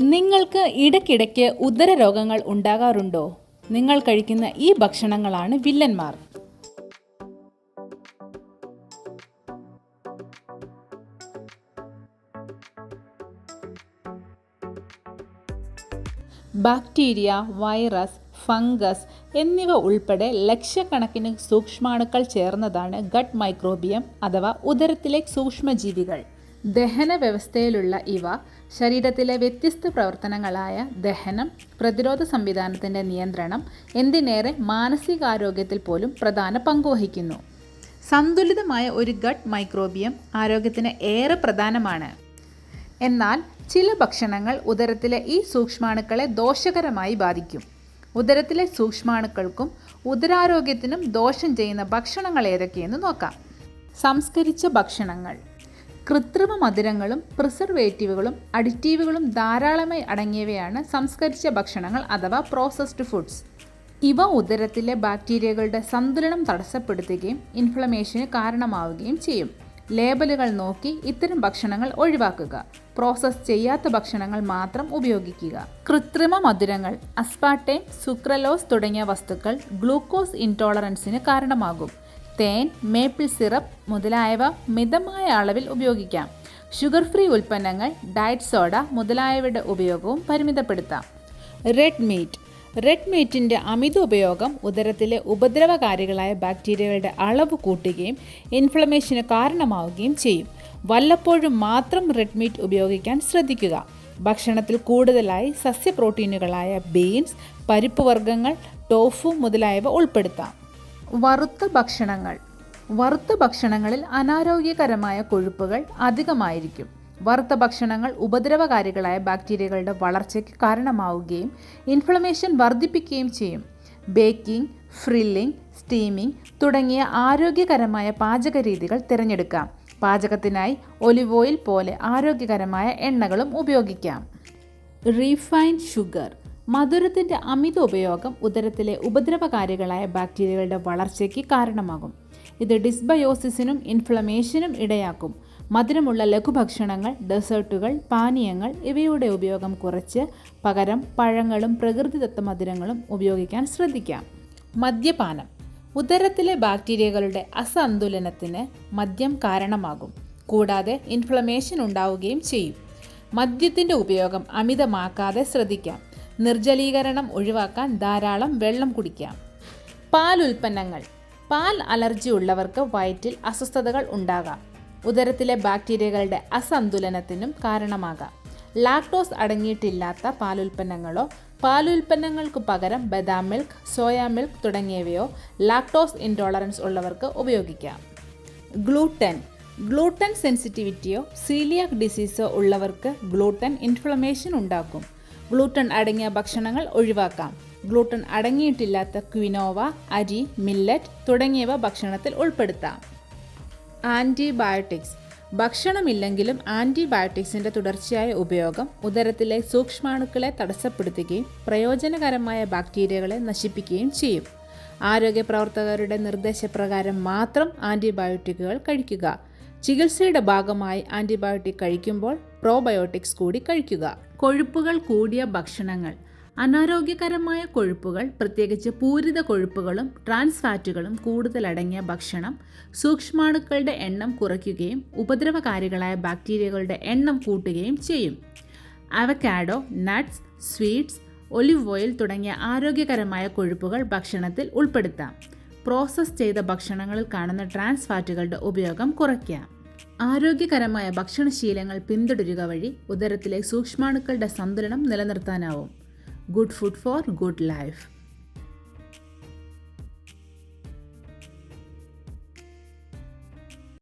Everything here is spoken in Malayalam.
നിങ്ങൾക്ക് ഇടയ്ക്കിടയ്ക്ക് ഉദര രോഗങ്ങൾ ഉണ്ടാകാറുണ്ടോ? നിങ്ങൾ കഴിക്കുന്ന ഈ ഭക്ഷണങ്ങളാണ് വില്ലന്മാർ. ബാക്ടീരിയ വൈറസ് ഫംഗസ് എന്നിവ ഉൾപ്പെടെ ലക്ഷക്കണക്കിന് സൂക്ഷ്മാണുക്കൾ ചേർന്നതാണ് ഗട്ട് മൈക്രോബിയം അഥവാ ഉദരത്തിലെ സൂക്ഷ്മജീവികൾ. ദഹന വ്യവസ്ഥയിലുള്ള ഇവ ശരീരത്തിലെ വ്യത്യസ്ത പ്രവർത്തനങ്ങളായ ദഹനം പ്രതിരോധ സംവിധാനത്തിന്റെ നിയന്ത്രണം എന്തിനേറെ മാനസികാരോഗ്യത്തിൽ പോലും പ്രധാന പങ്കുവഹിക്കുന്നു. സന്തുലിതമായ ഒരു ഗട്ട് മൈക്രോബിയം ആരോഗ്യത്തിന് ഏറെ പ്രധാനമാണ്. എന്നാൽ ചില ഭക്ഷണങ്ങൾ ഉദരത്തിലെ ഈ സൂക്ഷ്മാണുക്കളെ ദോഷകരമായി ബാധിക്കും. ഉദരത്തിലെ സൂക്ഷ്മാണുക്കൾക്കും ഉദരാരോഗ്യത്തിനും ദോഷം ചെയ്യുന്ന ഭക്ഷണങ്ങൾ ഏതൊക്കെയെന്ന് നോക്കാം. സംസ്കരിച്ച ഭക്ഷണങ്ങൾ. കൃത്രിമ മധുരങ്ങളും പ്രിസർവേറ്റീവുകളും അഡിറ്റീവുകളും ധാരാളമായി അടങ്ങിയവയാണ് സംസ്കരിച്ച ഭക്ഷണങ്ങൾ അഥവാ പ്രോസസ്ഡ് ഫുഡ്സ് ഇവ ഉദരത്തിലെ ബാക്ടീരിയകളുടെ സന്തുലനം തടസ്സപ്പെടുത്തുകയും ഇൻഫ്ലമേഷന് കാരണമാവുകയും ചെയ്യും. ലേബലുകൾ നോക്കി ഇത്തരം ഭക്ഷണങ്ങൾ ഒഴിവാക്കുക. പ്രോസസ്സ് ചെയ്യാത്ത ഭക്ഷണങ്ങൾ മാത്രം ഉപയോഗിക്കുക. കൃത്രിമ മധുരങ്ങൾ അസ്പാർട്ടേം സുക്രലോസ് തുടങ്ങിയ വസ്തുക്കൾ ഗ്ലൂക്കോസ് ഇൻടോളറൻസിന് കാരണമാകും. തേൻ മേപ്പിൾ സിറപ്പ് മുതലായവ മിതമായ അളവിൽ ഉപയോഗിക്കാം. ഷുഗർ ഫ്രീ ഉൽപ്പന്നങ്ങൾ ഡയറ്റ് സോഡ മുതലായവയുടെ ഉപയോഗവും പരിമിതപ്പെടുത്താം. റെഡ് മീറ്റ് റെഡ് മീറ്റിന്റെ അമിത ഉപയോഗം ഉദരത്തിലെ ഉപദ്രവകാരികളായ ബാക്ടീരിയകളുടെ അളവ് കൂട്ടുകയും ഇൻഫ്ലമേഷന് കാരണമാവുകയും ചെയ്യും. വല്ലപ്പോഴും മാത്രം റെഡ് മീറ്റ് ഉപയോഗിക്കാൻ ശ്രദ്ധിക്കുക. ഭക്ഷണത്തിൽ കൂടുതലായി സസ്യ പ്രോട്ടീനുകളായ ബീൻസ് പരിപ്പ് വർഗങ്ങൾ ടോഫു മുതലായവ ഉൾപ്പെടുത്താം. വറുത്ത ഭക്ഷണങ്ങൾ. വറുത്ത ഭക്ഷണങ്ങളിൽ അനാരോഗ്യകരമായ കൊഴുപ്പുകൾ അധികമായിരിക്കും. വറുത്ത ഭക്ഷണങ്ങൾ ഉപദ്രവകാരികളായ ബാക്ടീരിയകളുടെ വളർച്ചയ്ക്ക് കാരണമാവുകയും ഇൻഫ്ലമേഷൻ വർദ്ധിപ്പിക്കുകയും ചെയ്യും. ബേക്കിംഗ് ഫ്രില്ലിംഗ് സ്റ്റീമിംഗ് തുടങ്ങിയ ആരോഗ്യകരമായ പാചക രീതികൾ തിരഞ്ഞെടുക്കാം. പാചകത്തിനായി ഒലിവ് ഓയിൽ പോലെ ആരോഗ്യകരമായ എണ്ണകളും ഉപയോഗിക്കാം. റീഫൈൻഡ് ഷുഗർ മധുരത്തിന്റെ അമിത ഉപയോഗം ഉദരത്തിലെ ഉപദ്രവകാരികളായ ബാക്ടീരിയകളുടെ വളർച്ചയ്ക്ക് കാരണമാകും. ഇത് ഡിസ്ബയോസിസിനും ഇൻഫ്ലമേഷനും ഇടയാക്കും. മധുരമുള്ള ലഘുഭക്ഷണങ്ങൾ ഡെസേർട്ടുകൾ പാനീയങ്ങൾ ഇവയുടെ ഉപയോഗം കുറച്ച് പകരം പഴങ്ങളും പ്രകൃതിദത്ത മധുരങ്ങളും ഉപയോഗിക്കാൻ ശ്രദ്ധിക്കാം. മദ്യപാനം. ഉദരത്തിലെ ബാക്ടീരിയകളുടെ അസന്തുലനത്തിന് മദ്യം കാരണമാകും. കൂടാതെ ഇൻഫ്ലമേഷൻ ഉണ്ടാവുകയും ചെയ്യും. മദ്യത്തിന്റെ ഉപയോഗം അമിതമാക്കാതെ ശ്രദ്ധിക്കാം. നിർജലീകരണം ഒഴിവാക്കാൻ ധാരാളം വെള്ളം കുടിക്കാം. പാൽ ഉൽപ്പന്നങ്ങൾ. പാൽ അലർജി ഉള്ളവർക്ക് വയറ്റിൽ അസ്വസ്ഥതകൾ ഉണ്ടാകാം. ഉദരത്തിലെ ബാക്ടീരിയകളുടെ അസന്തുലനത്തിനും കാരണമാകാം. ലാക്ടോസ് അടങ്ങിയിട്ടില്ലാത്ത പാലുൽപ്പന്നങ്ങളോ പാലുൽപ്പന്നങ്ങൾക്ക് പകരം ബദാം മിൽക്ക് സോയാ മിൽക്ക് തുടങ്ങിയവയോ ലാക്ടോസ് ഇൻടോളറൻസ് ഉള്ളവർക്ക് ഉപയോഗിക്കാം. ഗ്ലൂട്ടൻ. ഗ്ലൂട്ടൻ സെൻസിറ്റിവിറ്റിയോ സീലിയാക് ഡിസീസോ ഉള്ളവർക്ക് ഗ്ലൂട്ടൻ ഇൻഫ്ലമേഷൻ ഉണ്ടാക്കും. ഗ്ലൂട്ടൻ അടങ്ങിയ ഭക്ഷണങ്ങൾ ഒഴിവാക്കാം. ഗ്ലൂട്ടൺ അടങ്ങിയിട്ടില്ലാത്ത ക്വിനോവ അരി മില്ലറ്റ് തുടങ്ങിയവ ഭക്ഷണത്തിൽ ഉൾപ്പെടുത്താം. ആന്റിബയോട്ടിക്സ് ഭക്ഷണമില്ലെങ്കിലും ആന്റിബയോട്ടിക്സിന്റെ തുടർച്ചയായ ഉപയോഗം ഉദരത്തിലെ സൂക്ഷ്മാണുക്കളെ തടസ്സപ്പെടുത്തുകയും പ്രയോജനകരമായ ബാക്ടീരിയകളെ നശിപ്പിക്കുകയും ചെയ്യും. ആരോഗ്യ പ്രവർത്തകരുടെ നിർദ്ദേശപ്രകാരം മാത്രം ആന്റിബയോട്ടിക്കുകൾ കഴിക്കുക. ചികിത്സയുടെ ഭാഗമായി ആന്റിബയോട്ടിക് കഴിക്കുമ്പോൾ പ്രോബയോട്ടിക്സ് കൂടി കഴിക്കുക. കൊഴുപ്പുകൾ കൂടിയ ഭക്ഷണങ്ങൾ. അനാരോഗ്യകരമായ കൊഴുപ്പുകൾ പ്രത്യേകിച്ച് പൂരിത കൊഴുപ്പുകളും ട്രാൻസ് ഫാറ്റുകളും കൂടുതലടങ്ങിയ ഭക്ഷണം സൂക്ഷ്മാണുക്കളുടെ എണ്ണം കുറയ്ക്കുകയും ഉപദ്രവകാരികളായ ബാക്ടീരിയകളുടെ എണ്ണം കൂട്ടുകയും ചെയ്യും. Avocado nuts sweets olive oil തുടങ്ങിയ ആരോഗ്യകരമായ കൊഴുപ്പുകൾ ഭക്ഷണത്തിൽ ഉൾപ്പെടുത്താം. പ്രോസസ്സ് ചെയ്ത ഭക്ഷണങ്ങളിൽ കാണുന്ന ട്രാൻസ് ഫാറ്റുകളുടെ ഉപയോഗം കുറയ്ക്കാം. ആരോഗ്യകരമായ ഭക്ഷണശീലങ്ങൾ പിന്തുടരുക വഴി ഉദരത്തിലെ സൂക്ഷ്മാണുക്കളുടെ സന്തുലനം നിലനിർത്താനാവും. Good food for good life.